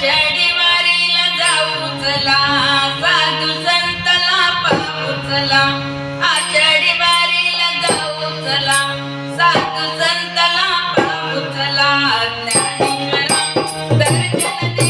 चढीवारीला जाऊ चला साधू संतला पाहू चला. आषाढी वारीला जाऊ चला साधू संतला पाहू चला. ज्ञानेश्वरा दर्शन दे.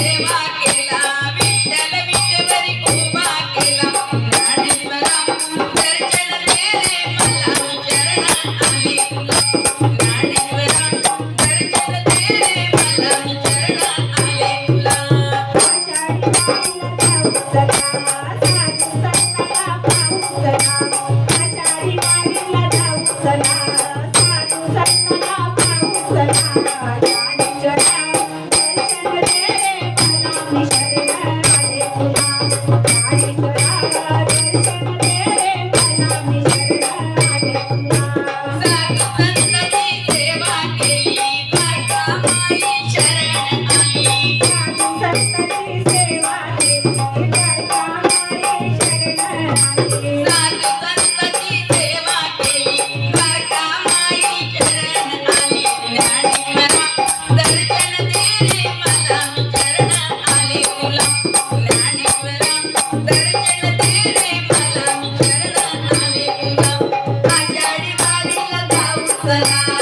Yeah. Assalamu